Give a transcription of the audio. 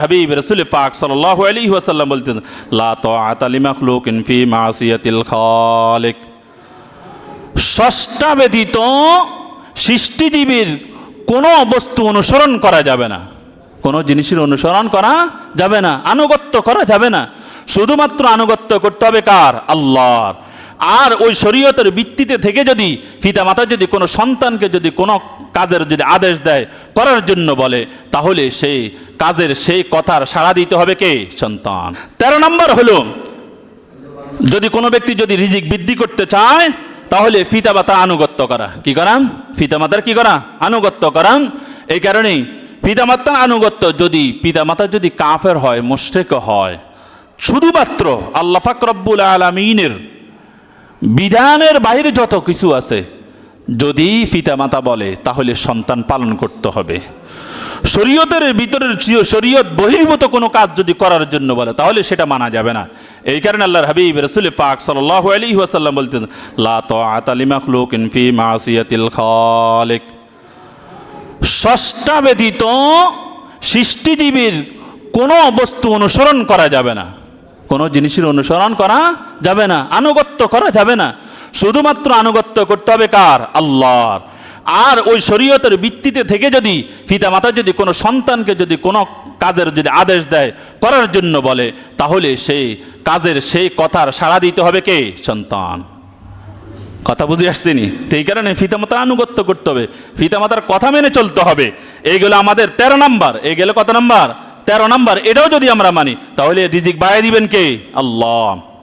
হাবিব রসুল পাক সাল্লাল্লাহু আলাইহি ওয়াসাল্লাম বলতেন, লা তাআতা লিমাখলুকিন ফি মাসিয়াতিল খালিক। ষষ্ঠা ব্যতীত সৃষ্টিজীবীর কোনো বস্তু অনুসরণ করা যাবে না। কোনো জিনিসের অনুসরণ করা যাবে না, আনুগত্য করা যাবে না। শুধুমাত্র আনুগত্য করতে হবে কার? আল্লাহর। আর ওই শরীয়তের ভিত্তিতে থেকে যদি পিতামাতা যদি কোনো সন্তানকে যদি কোনো কাজের যদি আদেশ দেয়, করার জন্য বলে, তাহলে সেই কাজের সেই কথার সাড়া দিতে হবে কে? সন্তান। তেরো নম্বর হলো, যদি কোনো ব্যক্তি যদি রিজিক বৃদ্ধি করতে চায়, তাহলে পিতামাতা আনুগত্য করা। কি করা? পিতামাতার কি করা? আনুগত্য করা। এই কারণেই পিতামাতার আনুগত্য যদি পিতামাতা যদি কাফের হয়, মুশরিক হয়, শুধুমাত্র আল্লাহ ফাকরব্বুল আলমিনের বিধানের বাইরে যত কিছু আছে, যদি পিতামাতা বলে, তাহলে সন্তান পালন করতে হবে। শরীয়তের ভিতরের চির- শরীয়ত বহির্ভূত কোনো কাজ যদি করার জন্য বলে, তাহলে সেটা মানা যাবে না। এই কারণে আল্লাহর হাবিব রসুল পাক সাল্লাল্লাহু আলাইহি ওয়াসাল্লাম বলতেন, লা তাআতা লিমাখলুকিন ফি মাসিয়াতিল খালিক। ষষ্ঠা ব্যতীত সৃষ্টিজীবীর কোনো বস্তু অনুসরণ করা যাবে না। কোনো জিনিসের অনুসরণ করা যাবে না, আনুগত্য করা যাবে না। শুধুমাত্র আনুগত্য করতে হবে কার? আল্লাহর। আর ওই শরীয়তের ভিত্তিতে থেকে যদি পিতামাতা যদি কোনো সন্তানকে যদি কোনো কাজের যদি আদেশ দেয় করার জন্য বলে, তাহলে সেই কাজের সেই কথার সাড়া দিতে হবে কে? সন্তান। কথা বুঝে আসছেনি তো এই কারণে ফিতামাতার আনুগত্য করতে হবে। ফিতামাতার কথা মেনে চলতে হবে। এইগুলো আমাদের তেরো নাম্বার। এই গেলে কত নাম্বার? তেরো নাম্বার এটাও যদি আমরা মানি তাহলে রিজিক বাড়াই দিবেন কে? আল্লাহ।